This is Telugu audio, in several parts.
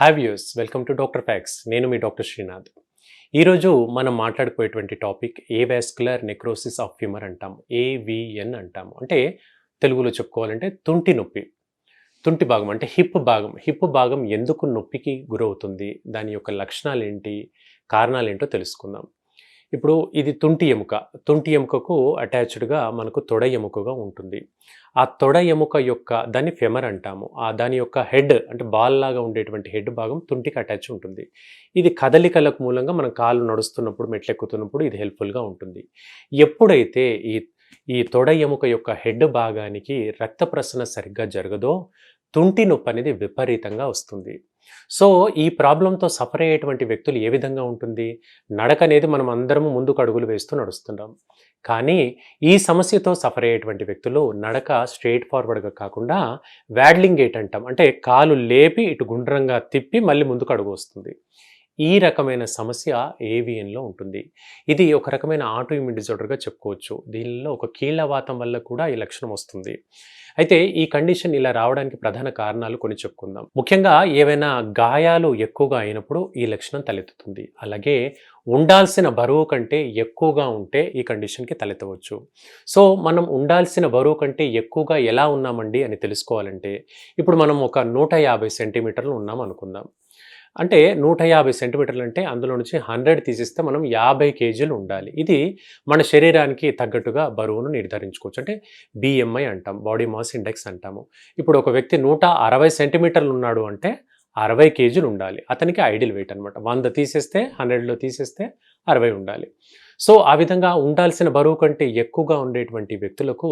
Hi viewers welcome to doctor facts నేను మీ డాక్టర్ శ్రీనాథ్ ఈరోజు మనం మాట్లాడుకునేటువంటి topic avascular necrosis of femur అంటాం ఏవిఎన్ అంటాం. అంటే తెలుగులో చెప్పుకోవాలంటే తుంటి నొప్పి. తుంటి భాగం అంటే హిప్ భాగం. హిప్ భాగం ఎందుకు నొప్పికి గురవుతుంది? దాని యొక్క లక్షణాలు ఏంటి కారణాలు ఏంటో తెలుసుకుందాం. ఇప్పుడు ఇది తుంటి ఎముక. తుంటి ఎముకకు అటాచ్డ్గా మనకు తొడ ఎముకగా ఉంటుంది. ఆ తొడ ఎముక యొక్క దాన్ని ఫెమర్ అంటాము. ఆ దాని యొక్క హెడ్ అంటే బాల్ లాగా ఉండేటువంటి హెడ్ భాగం తుంటికి అటాచ్ ఉంటుంది. ఇది కదలికలకు మూలంగా మనం కాళ్ళు నడుస్తున్నప్పుడు మెట్లెక్కుతున్నప్పుడు ఇది హెల్ప్ఫుల్గా ఉంటుంది. ఎప్పుడైతే ఈ ఈ తొడ ఎముక యొక్క హెడ్ భాగానికి రక్త ప్రసరణ సరిగ్గా జరగదో తుంటి నొప్పి అనేది విపరీతంగా వస్తుంది. సో ఈ ప్రాబ్లంతో సఫర్ అయ్యేటువంటి వ్యక్తులు ఏ విధంగా ఉంటుంది? నడక అనేది మనం అందరము ముందుకు అడుగులు వేస్తూ నడుస్తున్నాం కానీ ఈ సమస్యతో సఫర్ అయ్యేటువంటి వ్యక్తులు నడక స్ట్రైట్ ఫార్వర్డ్గా కాకుండా వ్యాడ్లింగ్ గేట్ అంటాం. అంటే కాలు లేపి ఇటు గుండ్రంగా తిప్పి మళ్ళీ ముందుకు అడుగు వస్తుంది. ఈ రకమైన సమస్య ఏవిఎన్లో ఉంటుంది. ఇది ఒక రకమైన ఆటో ఇమ్యూన్ డిజార్డర్గా చెప్పుకోవచ్చు. దీనిలో ఒక కీళ్ళవాతం వల్ల కూడా ఈ లక్షణం వస్తుంది. అయితే ఈ కండిషన్ ఇలా రావడానికి ప్రధాన కారణాలు కొన్ని చెప్పుకుందాం. ముఖ్యంగా ఏవైనా గాయాలు ఎక్కువగా అయినప్పుడు ఈ లక్షణం తలెత్తుతుంది. అలాగే ఉండాల్సిన బరువు కంటే ఎక్కువగా ఉంటే ఈ కండిషన్కి తలెత్తవచ్చు. సో మనం ఉండాల్సిన బరువు కంటే ఎక్కువగా ఎలా ఉన్నామండి అని తెలుసుకోవాలంటే ఇప్పుడు మనం ఒక నూట యాభై సెంటీమీటర్లు ఉన్నాం అనుకుందాం అంటే నూట యాభై సెంటీమీటర్లు అంటే అందులో నుంచి హండ్రెడ్ తీసిస్తే మనం యాభై కేజీలు ఉండాలి. ఇది మన శరీరానికి తగ్గట్టుగా బరువును నిర్ధారించుకోవచ్చు. అంటే బిఎంఐ అంటాం బాడీ మాస్ ఇండెక్స్ అంటాము. ఇప్పుడు ఒక వ్యక్తి నూట అరవై సెంటీమీటర్లు ఉన్నాడు అంటే అరవై కేజీలు ఉండాలి. అతనికి ఐడియల్ వెయిట్ అనమాట వంద తీసేస్తే హండ్రెడ్లో తీసేస్తే అరవై ఉండాలి. సో ఆ విధంగా ఉండాల్సిన బరువు కంటే ఎక్కువగా ఉండేటువంటి వ్యక్తులకు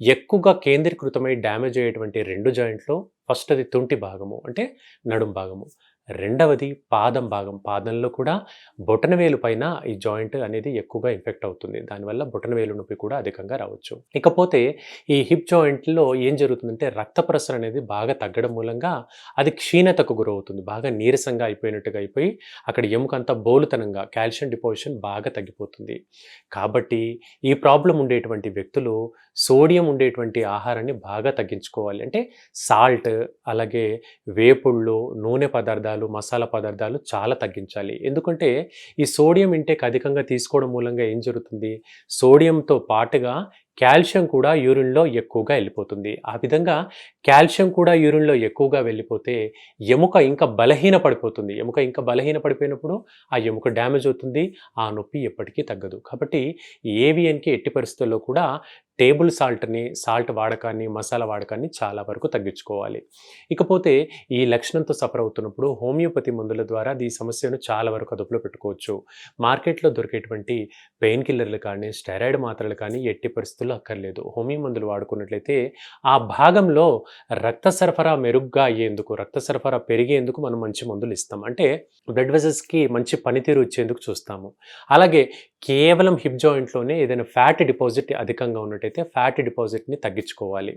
ఎక్కువగా కేంద్రీకృతమై డ్యామేజ్ అయ్యేటువంటి రెండు జాయింట్లో ఫస్ట్ అది తుంటి భాగము అంటే నడుం భాగము. రెండవది పాదం భాగం. పాదంలో కూడా బొటనవేలు పైన ఈ జాయింట్ అనేది ఎక్కువగా ఇన్ఫెక్ట్ అవుతుంది. దానివల్ల బొటనవేలు నొప్పి కూడా అధికంగా రావచ్చు. ఇకపోతే ఈ హిప్ జాయింట్లో ఏం జరుగుతుందంటే రక్త ప్రసరణ అనేది బాగా తగ్గడం మూలంగా అది క్షీణతకు గురవుతుంది. బాగా నీరసంగా అయిపోయినట్టుగా అయిపోయి అక్కడ ఎముకంతా బోలుతనంగా కాల్షియం డిపోజిషన్ బాగా తగ్గిపోతుంది. కాబట్టి ఈ ప్రాబ్లం ఉండేటువంటి వ్యక్తులు సోడియం ఉండేటువంటి ఆహారాన్ని బాగా తగ్గించుకోవాలి. అంటే సాల్ట్ అలాగే వేపుళ్ళు నూనె పదార్థాలు మసాలా పదార్థాలు చాలా తగ్గించాలి. ఎందుకంటే ఈ సోడియం ఇంటేక్ అధికంగా తీసుకోవడం మూలంగా ఏం జరుగుతుంది? సోడియంతో పాటుగా కాల్షియం కూడా యూరిన్లో ఎక్కువగా వెళ్ళిపోతుంది. ఆ విధంగా కాల్షియం కూడా యూరిన్లో ఎక్కువగా వెళ్ళిపోతే ఎముక ఇంకా బలహీన పడిపోతుంది ఎముక ఇంకా బలహీన పడిపోయినప్పుడు ఆ ఎముక డ్యామేజ్ అవుతుంది ఆ నొప్పి ఎప్పటికీ తగ్గదు. కాబట్టి ఏవిఎన్కి ఎట్టి పరిస్థితుల్లో కూడా టేబుల్ సాల్ట్ని సాల్ట్ వాడకాన్ని మసాలా వాడకాన్ని చాలా వరకు తగ్గించుకోవాలి. ఇకపోతే ఈ లక్షణంతో సఫర్ అవుతున్నప్పుడు హోమియోపతి మందుల ద్వారా ఈ సమస్యను చాలా వరకు అదుపులో పెట్టుకోవచ్చు. మార్కెట్లో దొరికేటువంటి పెయిన్ కిల్లర్లు కానీ స్టెరాయిడ్ మాత్రలు కానీ ఎట్టి పరిస్థితుల్లో అక్కర్లేదు. హోమియో మందులు వాడుకున్నట్లయితే ఆ భాగంలో రక్త సరఫరా మెరుగ్గా అయ్యేందుకు రక్త సరఫరా పెరిగేందుకు మనం మంచి మందులు ఇస్తాం. అంటే బ్లడ్ వెజెస్కి మంచి పనితీరు ఇచ్చేందుకు చూస్తాము. అలాగే కేవలం హిప్ జాయింట్లోనే ఏదైనా ఫ్యాట్ డిపాజిట్ అధికంగా ఉన్నట్టయితే ఫ్యాట్ డిపాజిట్ని తగ్గించుకోవాలి.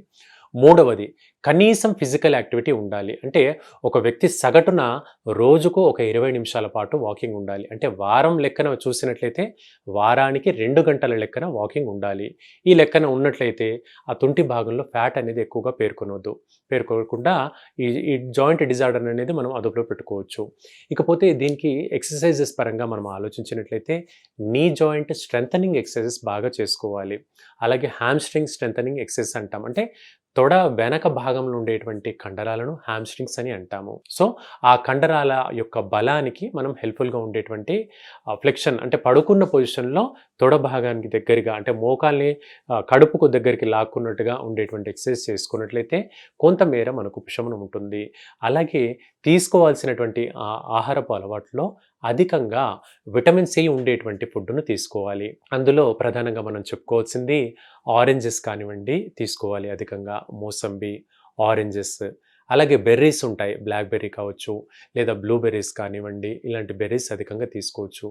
మూడవది కనీసం ఫిజికల్ యాక్టివిటీ ఉండాలి. అంటే ఒక వ్యక్తి సగటున రోజుకు ఒక ఇరవై నిమిషాల పాటు వాకింగ్ ఉండాలి. అంటే వారం లెక్కన చూసినట్లయితే వారానికి రెండు గంటల లెక్కన వాకింగ్ ఉండాలి. ఈ లెక్కన ఉన్నట్లయితే ఆ తుంటి భాగంలో ఫ్యాట్ అనేది ఎక్కువగా పేర్కొనవద్దు పేర్కోకుండా ఈ ఈ జాయింట్ డిజార్డర్ అనేది మనం అదుపులో పెట్టుకోవచ్చు. ఇకపోతే దీనికి ఎక్సర్సైజెస్ పరంగా మనం ఆలోచించినట్లయితే నీ జాయింట్ స్ట్రెంథనింగ్ ఎక్సర్సైజెస్ బాగా చేసుకోవాలి. అలాగే హ్యామ్స్ట్రింగ్ స్ట్రెంథనింగ్ ఎక్సర్సైజ్ అంటాం. అంటే తొడ వెనక భాగంలో ఉండేటువంటి కండరాలను హ్యామ్స్ట్రింగ్స్ అని అంటాము. సో ఆ కండరాల యొక్క బలానికి మనం హెల్ప్ఫుల్గా ఉండేటువంటి ఫ్లెక్షన్ అంటే పడుకున్న పొజిషన్లో తొడ భాగానికి దగ్గరగా అంటే మోకాల్ని కడుపుకు దగ్గరికి లాక్కున్నట్టుగా ఉండేటువంటి ఎక్సర్సైజ్ చేసుకున్నట్లయితే కొంతమేర మనకు ఉపశమనం ఉంటుంది. అలాగే తీసుకోవాల్సినటువంటి ఆ ఆహారపు అలవాట్లో అధికంగా విటమిన్ సి ఉండేటువంటి ఫుడ్ను తీసుకోవాలి. అందులో ప్రధానంగా మనం చెప్పుకోవాల్సింది ఆరెంజెస్ కానివ్వండి తీసుకోవాలి అధికంగా. మోసంబి ఆరెంజెస్ అలాగే బెర్రీస్ ఉంటాయి. బ్లాక్ బెర్రీ కావచ్చు లేదా బ్లూబెర్రీస్ కానివ్వండి ఇలాంటి బెర్రీస్ అధికంగా తీసుకోవచ్చు.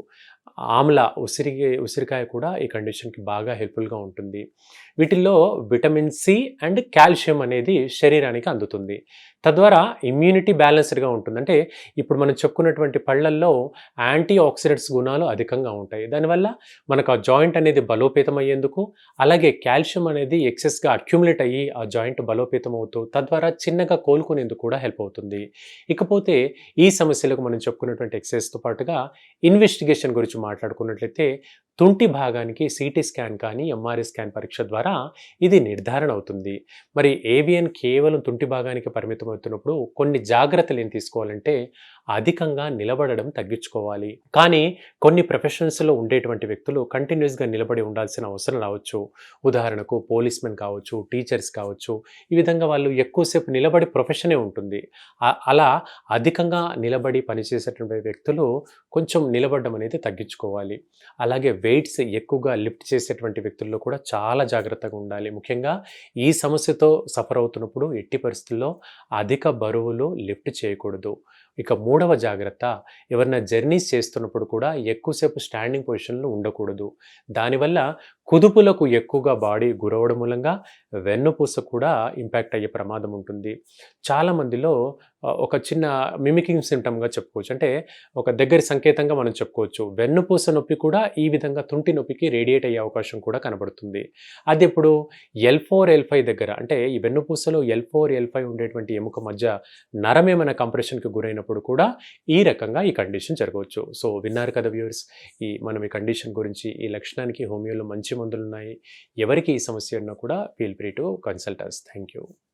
ఆమ్ల ఉసిరి ఉసిరికాయ కూడా ఈ కండిషన్కి బాగా హెల్ప్ఫుల్గా ఉంటుంది. వీటిల్లో విటమిన్ సి అండ్ కాల్షియం అనేది శరీరానికి అందుతుంది. తద్వారా ఇమ్యూనిటీ బ్యాలెన్స్డ్గా ఉంటుంది. అంటే ఇప్పుడు మనం చెప్పుకున్నటువంటి పళ్ళల్లో యాంటీ ఆక్సిడెంట్స్ గుణాలు అధికంగా ఉంటాయి. దానివల్ల మనకు ఆ జాయింట్ అనేది బలోపేతం అయ్యేందుకు అలాగే కాల్షియం అనేది ఎక్సెస్గా అక్యుములేట్ అయ్యి ఆ జాయింట్ బలోపేతం అవుతూ తద్వారా చిన్నగా కోలుకునేందుకు కూడా హెల్ప్ అవుతుంది. ఇకపోతే ఈ సమస్యలకు మనం చెప్పుకున్నటువంటి ఎక్సైజ్తో పాటుగా ఇన్వెస్టిగేషన్ గురించి మాట్లాడుకున్నట్లయితే తుంటి భాగానికి సిటీ స్కాన్ కానీ ఎంఆర్ఐ స్కాన్ పరీక్ష ద్వారా ఇది నిర్ధారణ అవుతుంది. మరి ఏవియన్ కేవలం తుంటి భాగానికి పరిమితం అవుతున్నప్పుడు కొన్ని జాగ్రత్తలు ఏం తీసుకోవాలంటే అధికంగా నిలబడడం తగ్గించుకోవాలి. కానీ కొన్ని ప్రొఫెషన్స్లో ఉండేటువంటి వ్యక్తులు కంటిన్యూస్గా నిలబడి ఉండాల్సిన అవసరం రావచ్చు. ఉదాహరణకు పోలీస్మెన్ కావచ్చు టీచర్స్ కావచ్చు ఈ విధంగా వాళ్ళు ఎక్కువసేపు నిలబడి ప్రొఫెషనే ఉంటుంది. అలా అధికంగా నిలబడి పనిచేసేటువంటి వ్యక్తులు కొంచెం నిలబడడం అనేది తగ్గించుకోవాలి. అలాగే వెయిట్స్ ఎక్కువగా లిఫ్ట్ చేసేటువంటి వ్యక్తుల్లో కూడా చాలా జాగ్రత్తగా ఉండాలి. ముఖ్యంగా ఈ సమస్యతో సఫర్ అవుతున్నప్పుడు ఎట్టి పరిస్థితుల్లో అధిక బరువులు లిఫ్ట్ చేయకూడదు. ఇక మూడవ జాగ్రత్త ఎవరైనా జర్నీస్ చేస్తున్నప్పుడు కూడా ఎక్కువసేపు స్టాండింగ్ పొజిషన్లో ఉండకూడదు. దానివల్ల కుదుపులకు ఎక్కువగా బాడీ గురవడం మూలంగా వెన్నుపూస కూడా ఇంపాక్ట్ అయ్యే ప్రమాదం ఉంటుంది. చాలామందిలో ఒక చిన్న మిమికింగ్ సిమ్టమ్గా చెప్పుకోవచ్చు. అంటే ఒక దగ్గర సంకేతంగా మనం చెప్పుకోవచ్చు. వెన్నుపూస నొప్పి కూడా ఈ విధంగా తుంటి నొప్పికి రేడియేట్ అయ్యే అవకాశం కూడా కనబడుతుంది. అది ఇప్పుడు ఎల్ ఫోర్ ఎల్ ఫైవ్ దగ్గర. అంటే ఈ వెన్నుపూసలో ఎల్ ఫోర్ ఎల్ ఫైవ్ ఉండేటువంటి ఎముక మధ్య నరం ఏమైనా కంప్రెషన్కి గురైనప్పుడు కూడా ఈ రకంగా ఈ కండిషన్ జరగవచ్చు. సో విన్నారు కదా వ్యూవర్స్ ఈ మనం ఈ కండిషన్ గురించి ఈ లక్షణానికి హోమియోలో మంచి మందులు ఉన్నాయి ఎవరికి ఈ సమస్య ఉన్నా కూడా feel free to consult us thank you